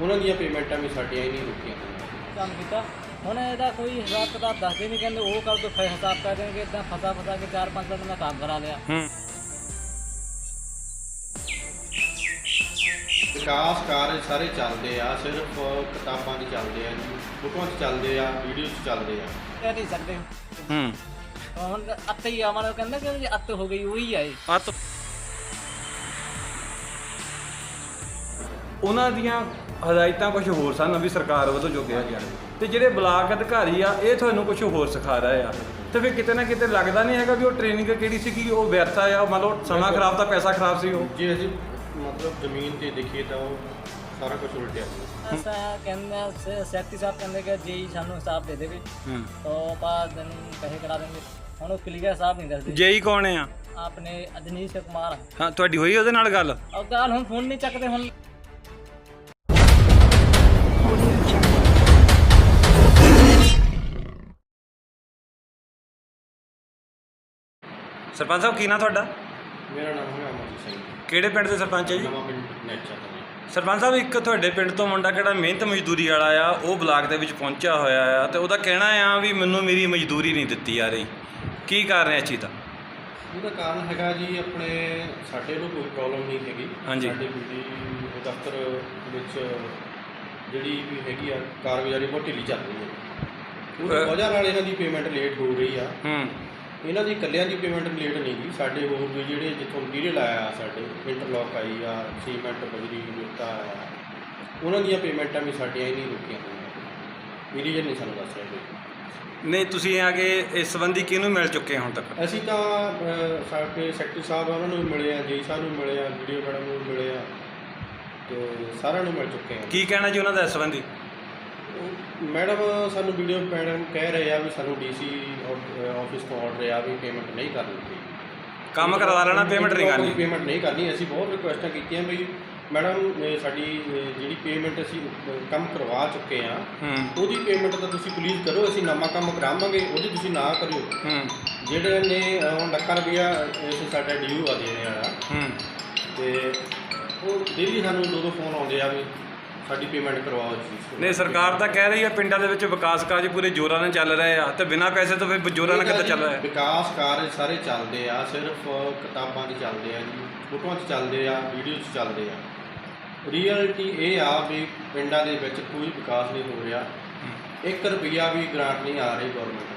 ਉਹਨਾਂ ਦੀਆਂ ਪੇਮੈਂਟਾਂ ਵੀ ਸਾਡੀਆਂ ਹੀ ਨਹੀਂ ਰੁਕੀਆਂ ਕੰਮ ਕੀਤਾ। ਹੁਣ ਇਹਦਾ ਕੋਈ ਹਿਸਾਬ ਕਿਤਾਬ ਦੱਸਦੇ ਨਹੀਂ ਕਹਿੰਦੇ ਉਹ ਕਰ ਦੋ ਫਿਰ ਹਿਸਾਬ ਕਰ ਦੇਣਗੇ ਇਦਾਂ ਫਸਾ ਫਸਾ ਕੇ ਚਾਰ ਪੰਜ ਦਿਨ ਦਾ ਕੰਮ ਕਰਾ ਲਿਆ। ਹੂੰ। ਵਿਕਾਸ ਕਾਰਜ ਸਾਰੇ ਚੱਲਦੇ ਆ ਸਿਰਫ ਕਿਤਾਬਾਂ 'ਚ ਚੱਲਦੇ ਆ ਜੀ ਫੋਟੋਆਂ 'ਚ ਚੱਲਦੇ ਆ ਵੀਡੀਓ 'ਚ ਚੱਲਦੇ ਆ। ਕਹਿ ਨਹੀਂ ਸਕਦੇ ਹੂੰ। ਹੁਣ ਅੱਤ ਹੀ ਆ ਮਨ ਕਹਿੰਦਾ ਕਿ ਅੱਤ ਹੋ ਗਈ ਉਹੀ ਆਏ ਆ ਤਾਂ ਉਹਨਾਂ ਦੀਆਂ ਹਦਾਇਤਾਂ ਕੁਝ ਹੋਰ ਸਨ ਵੀ ਸਰਕਾਰ ਵੱਲੋਂ ਜੋ ਕਿਹਾ ਗਿਆ। ਤੇ ਜਿਹੜੇ ਬਲਾਕ ਅਧਿਕਾਰੀ ਆ ਇਹ ਤੁਹਾਨੂੰ ਕੁਝ ਹੋਰ ਸਿਖਾ ਰਹੇ ਆ। ਤੇ ਫਿਰ ਕਿਤੇ ਨਾ ਕਿਤੇ ਲੱਗਦਾ ਨਹੀਂ ਹੈਗਾ ਵੀ ਉਹ ਟ੍ਰੇਨਿੰਗ ਕਿਹੜੀ ਸੀ ਕਿ ਉਹ ਵਿਅਰਥ ਆ ਮੰਨ ਸਮਾਂ ਖਰਾਬ ਤਾਂ ਪੈਸਾ ਖਰਾਬ ਸੀ ਉਹ। ਜੇ ਅਸੀਂ ਮਤਲਬ ਜ਼ਮੀਨ ਤੇ ਦੇਖੀਏ ਤਾਂ ਉਹ ਸਾਰਾ ਕੁਝ ਉਲਟਿਆ। ਐਸਾ ਕਹਿੰਦਾ ਸੈਕਟਰੀ ਸਾਹਿਬ ਕਹਿੰਦੇ ਕਿ ਜੀ ਸਾਨੂੰ ਹਿਸਾਬ ਦੇ ਦੇਵੇ ਤਾਂ ਆਪਾਂ ਦਿਨ ਪੈਸੇ ਕਢਾ ਦੇਣਗੇ ਹੁਣ ਉਹ ਕਲੀਅਰ ਸਾਹਿਬ ਨਹੀਂ ਦੱਸਦੇ। ਜੇਈ ਕੌਣ ਆ? ਆਪਣੇ ਅਦਨੀਸ਼ ਕੁਮਾਰ। ਹਾਂ ਤੁਹਾਡੀ ਹੋਈ ਉਹਦੇ ਨਾਲ ਗੱਲ? ਉਹ ਗੱਲ ਹੁਣ ਫੋਨ ਨਹੀਂ ਚੱਕਦੇ ਹੁਣ। ਸਰਪੰਚ ਸਾਹਿਬ ਕੀ ਨਾਂ ਤੁਹਾਡਾ? ਮੇਰਾ ਨਾਮ ਹੈ ਅਮਰਜੀਤ ਸਿੰਘ। ਕਿਹੜੇ ਪਿੰਡ ਦੇ ਸਰਪੰਚ ਹੈ ਜੀ? ਨਵਾਂ ਪਿੰਡ ਨੈਚਾ ਤੋਂ ਸਰਪੰਚ ਸਾਹਿਬ ਇੱਕ ਤੁਹਾਡੇ ਪਿੰਡ ਤੋਂ ਮੁੰਡਾ ਕਿਹੜਾ ਮਿਹਨਤ ਮਜ਼ਦੂਰੀ ਵਾਲਾ ਆ ਉਹ ਬਲਾਕ ਦੇ ਵਿੱਚ ਪਹੁੰਚਿਆ ਹੋਇਆ ਆ ਤੇ ਉਹਦਾ ਕਹਿਣਾ ਆ ਵੀ ਮੈਨੂੰ ਮੇਰੀ ਮਜ਼ਦੂਰੀ ਨਹੀਂ ਦਿੱਤੀ ਆ ਰਹੀ। ਕੀ ਕਾਰਨ ਹੈ ਇਸ ਚੀਜ਼ ਦਾ? ਉਹਦਾ ਕਾਰਨ ਹੈਗਾ ਜੀ ਆਪਣੇ ਸਾਡੇ ਨੂੰ ਕੋਈ ਪ੍ਰੋਬਲਮ ਨਹੀਂ ਹੈਗੀ। ਹਾਂਜੀ। ਸਾਡੇ ਬਿਜਲੀ ਦਫ਼ਤਰ ਵਿੱਚ ਜਿਹੜੀ ਵੀ ਹੈਗੀ ਆ ਕਾਰਗੁਜ਼ਾਰੀ ਬਹੁਤ ਢਿੱਲੀ ਚੱਲ ਰਹੀ ਹੈ। ਉਹਦੀ ਅਹ ਵਜ੍ਹਾ ਨਾਲ ਇਹਨਾਂ ਦੀ ਪੇਮੈਂਟ ਲੇਟ ਹੋ ਰਹੀ ਆ। ਹੂੰ। ਇਹਨਾਂ ਦੀ ਇਕੱਲਿਆਂ ਦੀ ਪੇਮੈਂਟ ਲੇਟ ਨਹੀਂ ਗਈ। ਸਾਡੇ ਹੋਰ ਵੀ ਜਿਹੜੇ ਜਿੱਥੋਂ ਮਟੀਰੀਅਲ ਆਇਆ ਸਾਡੇ ਇੰਟਰਲੌਕ ਆਈ ਆ ਸੀਮੈਂਟ ਬਜਰੀ ਮਿੱਟਾ ਆਇਆ। ਉਹਨਾਂ ਦੀਆਂ ਪੇਮੈਂਟਾਂ ਵੀ ਸਾਡੀਆਂ ਹੀ ਨਹੀਂ ਰੁਕੀਆਂ ਹੋਈਆਂ। ਰੀਜਨ ਨਹੀਂ ਸਾਨੂੰ ਦੱਸ ਰਹੇ। ਕੋਈ ਨਹੀਂ ਤੁਸੀਂ ਆ ਕੇ ਇਸ ਸੰਬੰਧੀ ਕਿਹਨੂੰ ਮਿਲ ਚੁੱਕੇ ਹੁਣ ਤੱਕ? ਅਸੀਂ ਤਾਂ ਅਹ, ਸਾਡੇ ਸੈਕਟਰੀ ਸਾਹਿਬ ਆ ਉਹਨਾਂ ਨੂੰ ਵੀ ਮਿਲੇ ਆ ਜੀ ਸਾਹਿਬ ਨੂੰ ਮਿਲੇ ਆ ਵੀਡੀਓ ਮੈਡਮ ਨੂੰ ਵੀ ਮਿਲੇ ਆ ਤੇ ਸਾਰਿਆਂ ਨੂੰ ਮਿਲ ਚੁੱਕੇ ਆ। ਕੀ ਕਹਿਣਾ ਜੀ ਉਹਨਾਂ ਦਾ ਇਸ ਸੰਬੰਧੀ? ਮੈਡਮ ਸਾਨੂੰ ਵੀਡੀਓ ਮੈਡਮ ਕਹਿ ਰਹੇ ਆ ਵੀ ਸਾਨੂੰ ਡੀਸੀ ਆਫਿਸ ਤੋਂ ਆਰਡਰ ਆ ਵੀ ਪੇਮੈਂਟ ਨਹੀਂ ਕਰਨੀ। ਪਈ ਕੰਮ ਕਰਵਾ ਲੈਣਾ ਪੇਮੈਂਟ ਨਹੀਂ ਕਰਨੀ। ਪੇਮੈਂਟ ਨਹੀਂ ਕਰਨੀ। ਅਸੀਂ ਬਹੁਤ ਰਿਕੁਐਸਟਾਂ ਕੀਤੀਆਂ ਵੀ ਮੈਡਮ ਸਾਡੀ ਜਿਹੜੀ ਪੇਮੈਂਟ ਅਸੀਂ ਕੰਮ ਕਰਵਾ ਚੁੱਕੇ ਆ ਉਹਦੀ ਪੇਮੈਂਟ ਤਾਂ ਤੁਸੀਂ ਪਲੀਜ਼ ਕਰੋ ਅਸੀਂ ਨਵਾਂ ਕੰਮ ਕਰਾਵਾਂਗੇ ਉਹਦੀ ਤੁਸੀਂ ਨਾ ਕਰਿਓ। ਜਿਹੜੇ ਨੇ ਹੁਣ ਲੱਖਾਂ ਰੁਪਈਆ ਇਸ ਸਾਡਾ ਡਿਊ ਆ ਦੇਣੇ ਵਾਲਾ। ਤੇ ਉਹ ਡੇਲੀ ਸਾਨੂੰ ਦੋ ਦੋ ਫੋਨ ਆਉਂਦੇ ਆ ਵੀ ਸਾਡੀ ਪੇਮੈਂਟ ਕਰਵਾਓ ਜੀ ਨਹੀਂ ਸਰਕਾਰ ਤਾਂ ਕਹਿ ਰਹੀ ਹੈ ਪਿੰਡਾਂ ਦੇ ਵਿੱਚ ਵਿਕਾਸ ਕਾਰਜ ਪੂਰੇ ਜ਼ੋਰਾਂ ਨਾਲ ਚੱਲ ਰਹੇ ਆ ਤੇ ਬਿਨਾਂ ਪੈਸੇ ਤੋਂ ਫਿਰ ਜ਼ੋਰਾਂ ਨਾਲ ਕਿੱਦਾਂ ਚੱਲ ਰਿਹਾ ਹੈ? ਵਿਕਾਸ ਕਾਰਜ ਸਾਰੇ ਚੱਲਦੇ ਆ ਸਿਰਫ ਕਿਤਾਬਾਂ 'ਚ ਚੱਲਦੇ ਆ ਜੀ ਫੋਟੋਆਂ 'ਚ ਚੱਲਦੇ ਆ ਵੀਡੀਓ 'ਚ ਚੱਲਦੇ ਆ। ਰੀਅਲਟੀ ਇਹ ਆ ਵੀ ਪਿੰਡਾਂ ਦੇ ਵਿੱਚ ਕੋਈ ਵਿਕਾਸ ਨਹੀਂ ਹੋ ਰਿਹਾ। 1 ਰੁਪਿਆ ਵੀ ਗ੍ਰਾਂਟ ਨਹੀਂ ਆ ਰਹੀ ਗਵਰਨਮੈਂਟ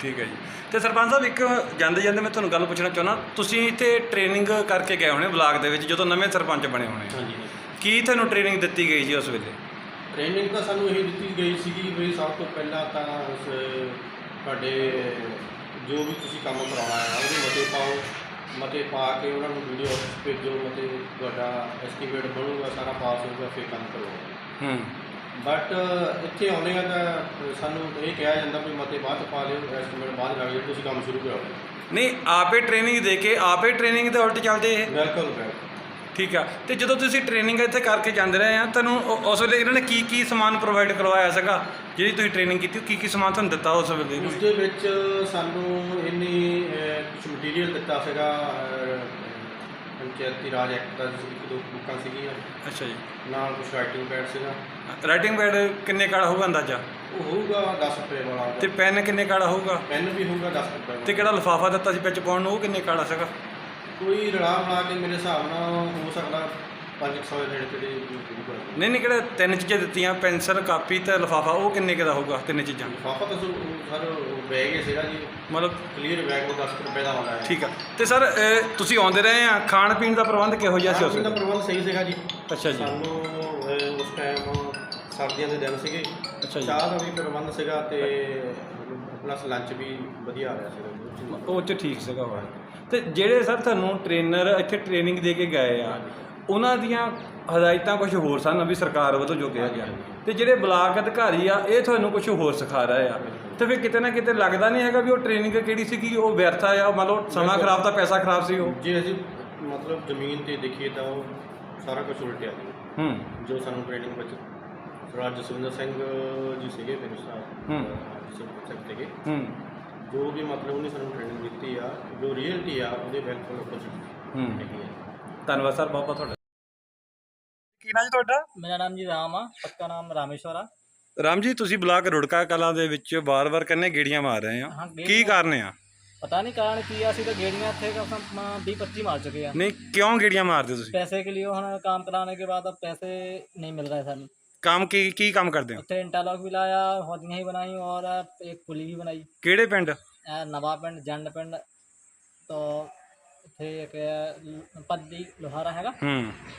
ਠੀਕ ਹੈ ਜੀ। ਤੇ ਸਰਪੰਚ ਸਾਹਿਬ ਇੱਕ ਜਾਂਦੇ ਜਾਂਦੇ ਮੈਂ ਤੁਹਾਨੂੰ ਗੱਲ ਪੁੱਛਣਾ ਚਾਹੁੰਦਾ ਤੁਸੀਂ ਇੱਥੇ ਟ੍ਰੇਨਿੰਗ ਕਰਕੇ ਗਏ ਹੋਣੇ ਬਲਾਕ ਦੇ ਵਿੱਚ ਜਦੋਂ ਨਵੇਂ ਸਰਪੰਚ ਬਣੇ ਹੋਣੇ। ਹਾਂਜੀ। ਕੀ ਤੁਹਾਨੂੰ ਟ੍ਰੇਨਿੰਗ ਦਿੱਤੀ ਗਈ ਜੀ ਉਸ ਵੇਲੇ? ਟ੍ਰੇਨਿੰਗ ਤਾਂ ਸਾਨੂੰ ਇਹ ਦਿੱਤੀ ਗਈ ਸੀਗੀ ਵੀ ਸਭ ਤੋਂ ਪਹਿਲਾਂ ਤਾਂ ਉਸ ਤੁਹਾਡੇ ਜੋ ਵੀ ਤੁਸੀਂ ਕੰਮ ਕਰਾਉਣਾ ਹੈ ਉਹਦੇ ਮਤੇ ਪਾਓ ਮਤੇ ਪਾ ਕੇ ਉਹਨਾਂ ਨੂੰ ਵੀਡੀਓ ਭੇਜੋ ਮਤੇ ਤੁਹਾਡਾ ਐਸਟੀਮੇਟ ਬਣੂਗਾ ਸਾਰਾ ਪਾਸ ਹੋਊਗਾ ਫਿਰ ਕੰਮ ਕਰੋ ਹੂੰ। ਬਟ ਇੱਥੇ ਆਉਂਦੇ ਆ ਤਾਂ ਸਾਨੂੰ ਇਹ ਕਿਹਾ ਜਾਂਦਾ ਵੀ ਮਤੇ ਬਾਅਦ 'ਚ ਪਾ ਲਿਓ ਐਸਟੀਮੇਟ ਬਾਅਦ ਲੱਗ ਜਾਏ ਤੁਸੀਂ ਕੰਮ ਸ਼ੁਰੂ ਕਰੋ ਨਹੀਂ ਆਪੇ ਟ੍ਰੇਨਿੰਗ ਦੇ ਕੇ ਆਪੇ ਟ੍ਰੇਨਿੰਗ ਦੇ ਉਲਟ ਚੱਲਦੇ ਇਹ? ਬਿਲਕੁਲ ਬਿਲਕੁਲ। ਠੀਕ ਆ। ਤੇ ਜਦੋਂ ਤੁਸੀਂ ਟ੍ਰੇਨਿੰਗ ਇੱਥੇ ਕਰਕੇ ਜਾਂਦੇ ਰਹੇ ਆ ਤੁਹਾਨੂੰ ਉ- ਉਸ ਵੇਲੇ ਇਹਨਾਂ ਨੇ ਕੀ ਕੀ ਸਮਾਨ ਪ੍ਰੋਵਾਈਡ ਕਰਵਾਇਆ ਸੀਗਾ? ਜਿਹੜੀ ਤੁਸੀਂ ਟ੍ਰੇਨਿੰਗ ਕੀਤੀ ਕੀ ਕੀ ਸਮਾਨ ਤੁਹਾਨੂੰ ਦਿੱਤਾ ਉਸ ਵੇਲੇ? ਉਸ ਦੇ ਵਿੱਚ ਸਾਨੂੰ ਇੰਨੀ ਅਹ, ਕੁਛ ਮਟੀਰੀਅਲ ਦਿੱਤਾ ਸੀਗਾ ਅਹ, ਪੰਚਾਇਤੀ ਰਾਜ ਐਕਟ ਦਾ ਇੱਕ ਦੋ ਬੁੱਕਾਂ ਸੀਗੀਆਂ। ਅੱਛਾ ਜੀ। ਨਾਲ ਕੁਛ ਰਾਈਟਿੰਗ ਪੈਡ ਸੀਗਾ। ਰਾਈਟਿੰਗ ਪੈਡ ਕਿੰਨੇ ਕਾੜਾ ਹੋਊਗਾ ਅੰਦਾਜ਼ਾ? ਉਹ ਹੋਊਗਾ 10 ਰੁਪਏ ਵਾਲਾ। ਤੇ ਪੈਨ ਕਿੰਨੇ ਕਾੜਾ ਹੋਊਗਾ? ਪੈਨ ਵੀ ਹੋਊਗਾ 10 ਰੁਪਏ ਤੇ ਵਾਲਾ ਕਿਹੜਾ ਲਿਫਾਫਾ ਦਿੱਤਾ ਸੀ ਵਿੱਚ ਪਾਉਣ ਨੂੰ ਉਹ ਕਿੰਨੇ ਕਾੜਾ ਸੀਗਾ? ਕੋਈ ਰਲਾ ਬਣਾ ਕੇ ਮੇਰੇ ਹਿਸਾਬ ਨਾਲ ਹੋ ਸਕਦਾ 500 ਦੇ ਨੇੜੇ ਤੇੜੇ ਨਹੀਂ ਨਹੀਂ ਕਿਹੜੇ ਤਿੰਨ ਚੀਜ਼ਾਂ ਦਿੱਤੀਆਂ ਪੈਨਸਲ ਕਾਪੀ ਤੇ ਲਿਫਾਫਾ ਉਹ ਕਿੰਨੇ ਕੁ ਦਾ ਹੋਊਗਾ ਤਿੰਨੇ ਚੀਜ਼ਾਂ? ਲਿਫਾਫਾ ਤਾਂ ਸਰ ਸਰ ਬੈਗ ਹੀ ਸੀਗਾ ਜੀ। ਮਤਲਬ ਕਲੀਅਰ ਬੈਗ ਉਹ 10 ਰੁਪਏ ਦਾ ਆਉਂਦਾ ਹੈ। ਠੀਕ ਆ। ਤੇ ਸਰ ਅਹ, ਤੁਸੀਂ ਆਉਂਦੇ ਰਹੇ ਆ ਖਾਣ ਪੀਣ ਦਾ ਪ੍ਰਬੰਧ ਕਿਹੋ ਜਿਹਾ ਸੀ ਉਸ ਦਾ ਵੇਲੇ? ਪ੍ਰਬੰਧ ਸਹੀ ਸੀਗਾ ਜੀ। ਅੱਛਾ ਜੀ। ਸਾਨੂੰ ਅਹ, ਉਸ ਟਾਈਮ ਸਰਦੀਆਂ ਦੇ ਦਿਨ ਸੀਗੇ। ਅੱਛਾ ਜੀ। ਚਾਹ ਦਾ ਵੀ ਪ੍ਰਬੰਧ ਸੀਗਾ ਤੇ ਪਲੱਸ ਲੰਚ ਵੀ ਵਧੀਆ ਆ ਰਿਹਾ ਸੀਗਾ। ਉਹ ਚ ਠੀਕ ਸੀਗਾ ਵਾ ਤੇ ਜਿਹੜੇ ਸਰ ਤੁਹਾਨੂੰ ਟ੍ਰੇਨਰ ਇੱਥੇ ਟ੍ਰੇਨਿੰਗ ਦੇ ਕੇ ਗਏ ਆ ਉਹਨਾਂ ਦੀਆਂ ਹਦਾਇਤਾਂ ਕੁਝ ਹੋਰ ਸਨ ਵੀ ਸਰਕਾਰ ਵੱਲੋਂ ਜੋ ਕਿਹਾ ਗਿਆ। ਤੇ ਜਿਹੜੇ ਬਲਾਕ ਅਧਿਕਾਰੀ ਆ ਇਹ ਤੁਹਾਨੂੰ ਕੁਝ ਹੋਰ ਸਿਖਾ ਰਹੇ ਆ। ਤੇ ਫਿਰ ਕਿਤੇ ਨਾ ਕਿਤੇ ਲੱਗਦਾ ਨਹੀਂ ਹੈਗਾ ਵੀ ਉਹ ਟ੍ਰੇਨਿੰਗ ਕਿਹੜੀ ਸੀਗੀ ਉਹ ਵਿਅਰਥ ਆ ਮੰਨ ਲਓ ਸਮਾਂ ਖਰਾਬ ਤਾਂ ਪੈਸਾ ਖਰਾਬ ਸੀ ਉਹ। ਜੇ ਅਸੀਂ ਮਤਲਬ ਜ਼ਮੀਨ ਤੇ ਦੇਖੀਏ ਤਾਂ ਉਹ ਸਾਰਾ ਕੁਝ ਉਲਟਿਆ। ਸੀ ਹੂੰ। ਜੋ ਸਾਨੂੰ ਟ੍ਰੇਨਿੰਗ ਵਿੱਚ ਸਰਦਾਰ ਜਸਵਿੰਦਰ ਸਿੰਘ ਜੀ ਸੀਗੇ ਮੇਰੇ ਸਾਹਿਬ ਹੂੰ। ਸੈਕਟਰੀ ਸੀਗੇ। ਹੂੰ। ਜੋ ਵੀ ਮਤਲਬ ਉਹਨੇ ਸਾਨੂੰ ਟ੍ਰੇਨਿੰਗ ਦਿੱਤੀ ਆ ਜੋ ਰੀਅਲਟੀ ਆ ਉਹਦੇ ਬਿਲਕੁਲ ਆਪੋਜ਼ਿਟ ਹੂੰ ਹੈਗੀ ਆ ਧੰਨਵਾਦ ਸਰ ਬਹੁਤ ਬਹੁਤ ਤੁਹਾਡਾ ਕੀ ਨਾਂ ਜੀ ਤੁਹਾਡਾ ਮੇਰਾ ਨਾਮ ਜੀ ਰਾਮ ਆ ਪੱਕਾ ਨਾਮ ਰਾਮੇਸ਼ਵਰ ਆ ਰਾਮ ਜੀ ਤੁਸੀਂ ਬਲਾਕ ਰੁੜਕਾ ਕਲਾਂ ਦੇ ਵਿੱਚ ਵਾਰ-ਵਾਰ ਕੰਨੇ ਗੇੜੀਆਂ ਮਾਰ ਰਹੇ ਆ ਹਾਂ ਕੀ ਗੇੜੀਆਂ- ਕਾਰਨ ਆ ਪਤਾ ਨਹੀਂ ਕਾਰਨ ਕੀ ਆ ਅਸੀਂ ਤਾਂ ਗੇੜੀਆਂ ਇੱਥੇ ਕਮ ਸੇ ਕਮ 20 25 ਮਾਰ ਚੁੱਕੇ ਆ ਨਹੀਂ ਕਿਉਂ ਗੇੜੀਆਂ ਮਾਰਦੇ ਹੋ ਤੁਸੀਂ पैसे के लिए हम काम कराने के बाद अब पैसे नहीं मिल रहे सर ਕੰਮ ਕੀ ਕੀ ਕੰਮ ਕਰਦੇ ਹੋ उत्थे इंटरलॉक भी लाया होदियाँ ही बनाई और एक पुली भी बनाई ਕਿਹੜੇ ਪਿੰਡ ਇਹ ਨਵਾਂ ਪਿੰਡ ਜੰਡ ਪਿੰਡ ਤੋਂ ਉੱਥੇ ਇੱਕ ਪੱਦੀ ਲੋਹਾਰਾ ਹੈਗਾ ਹੂੰ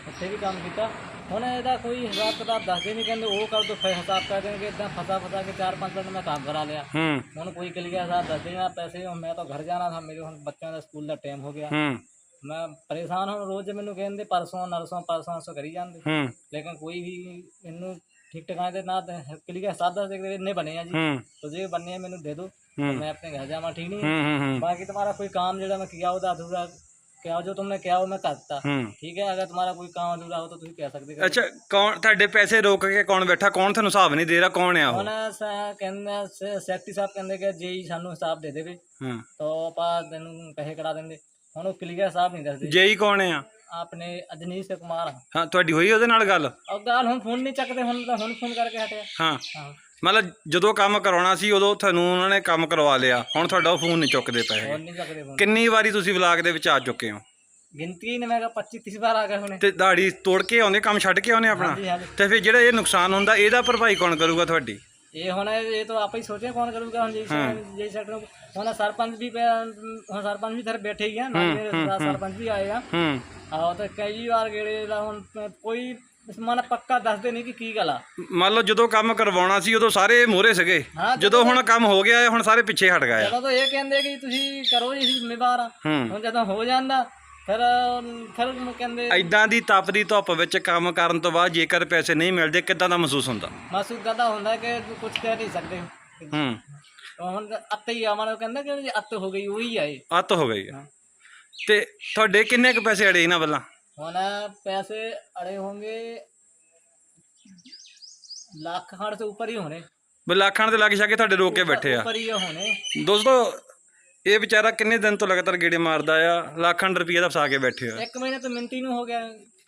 ਉੱਥੇ ਵੀ ਕੰਮ ਕੀਤਾ ਹੁਣ ਇਹਦਾ ਕੋਈ ਹਿਸਾਬ ਕਿਤਾਬ ਦੱਸਦੇ ਨਹੀਂ ਕਹਿੰਦੇ ਉਹ ਕਰ ਦੋ ਫਿਰ ਹਿਸਾਬ ਕਰ ਦੇਣਗੇ ਇਦਾਂ ਫਸਾ ਫਸਾ ਕੇ ਚਾਰ ਪੰਜ ਦਿਨ ਮੈਂ ਕੰਮ ਕਰਾ ਲਿਆ ਹੂੰ ਹੁਣ ਕੋਈ ਕਲੀਆ ਹਿਸਾਬ ਦੱਸਦੇ ਆ ਪੈਸੇ ਹੁਣ ਮੈਂ ਤਾਂ ਘਰ ਜਾਣਾ था ਮੇਰੇ ਹੁਣ ਬੱਚਿਆਂ ਦਾ ਸਕੂਲ ਦਾ ਟਾਈਮ ਹੋ ਗਿਆ ਹੂੰ ਮੈਂ ਪਰੇਸ਼ਾਨ ਹੁਣ ਰੋਜ਼ ਮੈਨੂੰ ਕਹਿੰਦੇ ਪਰਸੋਂ ਨਰਸੋਂ ਪਰਸੋਂ ਨਰਸੋਂ ਕਰੀ ਜਾਂਦੇ ਹੂੰ ਲੇਕਿਨ ਕੋਈ ਵੀ ਇਹਨੂੰ ਠੀਕ ਟਿਕਾਣੇ ਦੇ ਨਾ ਕਲੀਆ ਹਿਸਾਬ ਦੱਸ ਦੇ ਇੰਨੇ ਬਣੇ ਆ ਜੀ ਹੂੰ तो जे बनने हैं मैंने दे दो तो हम्म। मैं अपने घर जावा ठीक नहीं है ਹੂੰ ਹੂੰ ਹੂੰ बाकी तुम्हारा कोई काम जो मैं किया होता अधूरा क्या जो तुमने किया हो मैं करता ਹੂੰ ठीक है अगर तुम्हारा कोई काम अधूरा हो तो तुम कह सकते हो ਅੱਛਾ ਕੌਣ ਤੁਹਾਡੇ ਪੈਸੇ ਰੋਕ ਕੇ ਕੌਣ ਬੈਠਾ ਕੌਣ ਤੁਹਾਨੂੰ ਹਿਸਾਬ ਨਹੀਂ ਦੇ ਰਿਹਾ ਕੌਣ ਆ ਉਹ ਹੁਣ ਸ- ਕਹਿੰਦੇ ਸ- ਸੈਕਟਰੀ ਸਾਹਿਬ ਕਹਿੰਦੇ ਕਿ ਜੇ ਹੀ ਸਾਨੂੰ ਹਿਸਾਬ ਦੇ ਦੇਵੇ ਹਾਂ ਤਾਂ ਆਪਾਂ ਤੈਨੂੰ ਪੈਸੇ ਕਢਾ ਦਿੰਦੇ ਹੁਣ ਉਹ ਕਲੀਅਰ ਹਿਸਾਬ ਨਹੀਂ ਦੱਸਦੇ। ਜੇਈ ਕੌਣ ਆ? ਆਪਣੇ ਅਜਨੀਸ਼ ਕੁਮਾਰ ਹਾਂ ਤੁਹਾਡੀ ਹੋਈ ਉਹਦੇ ਨਾਲ ਗੱਲ? ਉਹ ਗੱਲ ਹੁਣ ਫੋਨ ਨਹੀਂ ਚੱਕਦੇ ਹੁਣ ਤਾਂ ਹੁਣ ਫੋਨ ਕਰਕੇ ਹਟਿਆ। ਹਾਂ। ਹਾਂ। ਮਤਲਬ ਜਦੋਂ ਕੰਮ ਕਰਾਉਣਾ ਸੀ ਉਦੋਂ ਤੁਹਾਨੂੰ ਉਹਨਾਂ ਨੇ ਕੰਮ ਕਰਵਾ ਲਿਆ। ਹੁਣ ਤੁਹਾਡਾ ਉਹ ਫੋਨ ਨਹੀਂ ਚੁੱਕਦੇ ਪਏ। ਫੋਨ ਨਹੀਂ ਚੱਕਦੇ ਫੋਨ ਕਿੰਨੀ ਵਾਰੀ ਤੁਸੀਂ ਬਲਾਕ ਦੇ ਵਿੱਚ ਆ ਚੁੱਕੇ ਹੋ? ਗਿਣਤੀ ਨੇ ਮੈਂ ਕਿਹਾ 25 30 ਵਾਰ ਆ ਗਏ ਹੁਣੇ। ਤੇ ਦਾੜੀ ਤੋੜ ਕੇ ਆਉਂਦੇ ਕੰਮ ਛੱਡ ਕੇ ਆਉਂਦੇ ਆਪਣਾ? ਹਾਂਜੀ ਹਾਂਜੀ। ਤੇ ਫਿਰ ਜਿਹੜਾ ਇਹ ਨੁਕਸਾਨ ਹੁੰਦਾ ਇਹਦਾ ਭਰਪਾਈ ਕੌਣ ਕਰੂਗਾ ਤੁਹਾਡੀ? ਇਹ ਹੁਣ ਇਹ ਤਾਂ ਆਪੇ ਹੀ ਸੋਚਿਆ ਕੌਣ ਕਰੂਗਾ ਹੁਣ ਜੀ ਜੀ ਸੈਕਟਰ ਹੁਣ ਸਰਪੰਚ ਵੀ ਪੈ- ਹੁਣ ਸਰਪੰਚ ਵੀ ਥਰ ਬੈਠੇ ਹੀ ਆ ਨਾਲ ਮੇਰੇ ਨਾਲ ਸਰਪੰਚ ਵੀ ਆਏ ਆ। ਹੂੰ। ਆਹੋ ਤਾਂ ਕਈ ਵਾਰ ਗੇੜੇ ਦਾ ਹੁਣ ਕੋਈ ਮਨ ਪੱਕਾ ਦੱਸਦੇ ਨਹੀਂ ਕਿ ਕੀ ਗੱਲ ਆ। ਮੰਨ ਲਓ ਜਦੋਂ ਕੰਮ ਕਰਵਾਉਣਾ ਸੀ ਉਦੋਂ ਸਾਰੇ ਮੋਹਰੇ ਸੀਗੇ। ਜਦੋਂ ਹੁਣ ਕੰਮ ਹੋ ਗਿਆ ਹੁਣ ਸਾਰੇ ਪਿੱਛੇ ਹਟ ਗਏ ਜਦੋਂ ਤਾਂ ਇਹ ਕਹਿੰਦੇ ਕਿ ਤੁਸੀਂ ਕਰੋ ਜੀ ਜ਼ਿੰਮੇਵਾਰ ਹੁਣ ਜਦੋਂ ਹੋ ਜਾਂਦਾ ਫਿਰ ਫਿਰ ਕਹਿੰਦੇ ਐਦਾਂ ਦੀ ਤਪਦੀ ਧੁੱਪ ਵਿੱਚ ਕੰਮ ਕਰਨ ਤੋਂ ਬਾਅਦ ਜੇਕਰ ਪੈਸੇ ਨਹੀਂ ਮਿਲਦੇ ਕਿੱਦਾਂ ਦਾ ਮਹਿਸੂਸ ਹੁੰਦਾ? ਮਸੂਦ ਦਾ ਹੁੰਦਾ ਕਿ ਕੁਝ ਕਹਿ ਨਹੀਂ ਸਕਦੇ ਹੂੰ। ਹੁਣ ਅੱਤ ਹੀ ਆ ਮਨ ਕਹਿੰਦਾ ਕਿ ਅੱਤ ਹੋ ਗਈ ਉਹੀ ਆ ਇਹ। ਅੱਤ ਹੋ ਗਈ ਆ। ਤੇ ਤੁਹਾਡੇ ਕਿੰਨੇ ਕੁ ਪੈਸੇ ਅੜੇ ਇਹਨਾਂ ਵੱਲਾਂ? ਹੁਣ ਪੈਸੇ ਅੜੇ होंगे ਲੱਖ ਖੜ ਤੋਂ ਉੱਪਰ ਹੀ ਹੋਣੇ। ਬਲਾਖਾਂ ਦੇ ਲੱਗ ਛਾ ਕੇ ਤੁਹਾਡੇ ਰੋਕ ਕੇ ਬੈਠੇ ਆ। ਉੱਪਰ ਹੀ ਹੋਣੇ। ਦੋਸਤੋ ਇਹ ਵਿਚਾਰਾ ਕਿੰਨੇ ਦਿਨ ਤੋਂ ਲਗਾਤਾਰ ਗੇੜੇ ਮਾਰਦਾ ਆ? ਲੱਖਾਂ ਰੁਪਏ ਦਾ ਫਸਾ ਕੇ ਬੈਠੇ ਇੱਕ ਮਹੀਨੇ ਤੋਂ ਮਿੰਤੀ ਨੂੰ ਹੋ ਗਿਆ।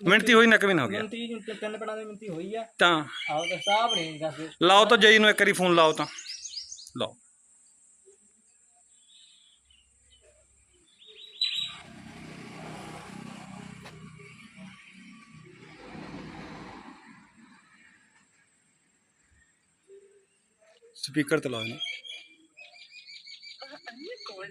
ਮਿੰਤੀ ਹੋਈ ਨਕਵੀਨ ਹੋ ਗਿਆ। ਮਿੰਤੀ ਨੂੰ ਤਿੰਨ ਪੜਾ ਦੇ ਮਿੰਤੀ ਹੋਈ ਆ। ਤਾਂ। ਆਓ ਤਾਂ ਸਾਹਿਬ ਨੇ ਦੱਸ ਲਾਓ ਤਾਂ ਜਈ ਨੂੰ ਇੱਕ ਵਾਰੀ ਫੋਨ ਲਾਓ ਤਾਂ। ਲਾਓ। ਸਪੀਕਰ ਤੇ ਲਾਓ ਇਹਨੂੰ। अन्य कॉल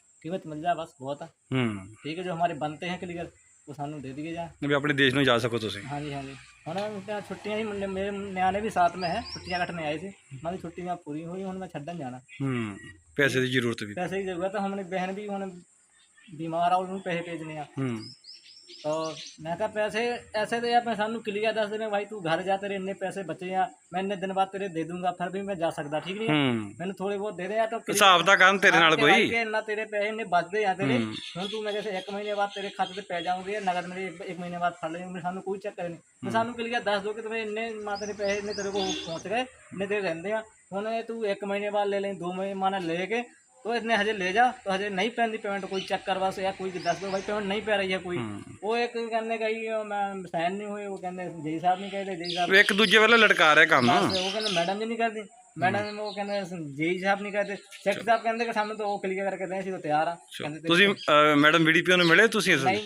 कीमत मिल जाए बस बहुत है ਹੂੰ ठीक है जो हमारे बनते हैं क्लियर वो सानू दे दिए जाए ਵੀ ਆਪਣੇ ਦੇਸ਼ ਨੂੰ ਜਾ ਸਕੋ ਤੁਸੀਂ हाँ जी हाँ जी ਹੁਣ ਤਾਂ ਛੁੱਟੀਆਂ ਹੀ ਮੁੰਡੇ- ਮੇਰੇ ਨਿਆਣੇ ਵੀ ਸਾਥ में है ਛੁੱਟੀਆਂ ਕੱਟਣੇ ਆਏ ਸੀ ਉਹਨਾਂ ਦੀ ਛੁੱਟੀਆਂ ਪੂਰੀ ਹੋਈ ਹੁਣ ਮੈਂ ਛੱਡਣ ਜਾਣਾ ਹੂੰ ਪੈਸੇ ਦੀ ਜ਼ਰੂਰਤ ਵੀ ਪੈਸੇ ਦੀ ਜ਼ਰੂਰਤ ਹੈ ਹਮਨੇ ਬਹਿਨ ਵੀ ਹੁਣ ਬਿਮਾਰ ਆ ਉਹਨੂੰ ਪੈਸੇ ਭੇਜਣੇ ਆ ਹੂੰ तो मैं कहा पैसे ऐसे तो यार मैं सानू क्लियर दस देने भाई तू घर जा तेरे इन्ने पैसे बचे हैं मैं इन्ने दिन बाद तेरे दे दूंगा फिर भी मैं जा सकता ठीक नहीं है ਹੂੰ मैंने थोड़े बहुत दे दे या तो clear- ਹਿਸਾਬ ਦਾ ਕੰਮ ਤੇਰੇ ਨਾਲ आपके भाई ਕੋਈ के इन्ना तेरे पैसे इन्ने बचते हैं तेरे हम्म। हूँ तू मेरे से एक महीने बाद तेरे खाते से पै जाऊंगे या नगद मेरे एक, एक महीने बाद फड़ लेंगे मैं सानू कोई चक्कर नहीं मैं सानू क्लियर दस दो कि तुम्हें इन्ने मां तेरे पैसे इन्ने तेरे को पहुंच गए इन्ने तेरे रहते हैं ਹੁਣ ਇਹ ਤੂੰ ਇੱਕ ਮਹੀਨੇ ਬਾਅਦ ਲੈ ਲੈ ਦੋ ਮਹੀਨੇ ਮਾਨਾ ਲੈ ਕੇ तो इतने हजे ले जा तो हजे नहीं पैंदी पेमेंट कोई चेक करवा से या कोई दस दो भाई पेमेंट नहीं पै रही है कोई वो एक कहने का ही मैं साइन नहीं हुए वो कहने जय साहब नहीं कहते जय साहब ਇੱਕ ਦੂਜੇ ਵੱਲ ਲਟਕਾ ਰਿਹਾ ਕੰਮ बस वो कहते मैडम जी नहीं करती मैडम वो कहते जय साहब नहीं कहते सेक्रेटरी साहब कहते कि सामने तो वो क्लियर करके दें ਅਸੀਂ तो तैयार हाँ कहते ਤੁਸੀਂ ਮੈਡਮ ਬੀਡੀਪੀਓ ਨੂੰ ਮਿਲੇ ਤੁਸੀਂ ਇਸ नहीं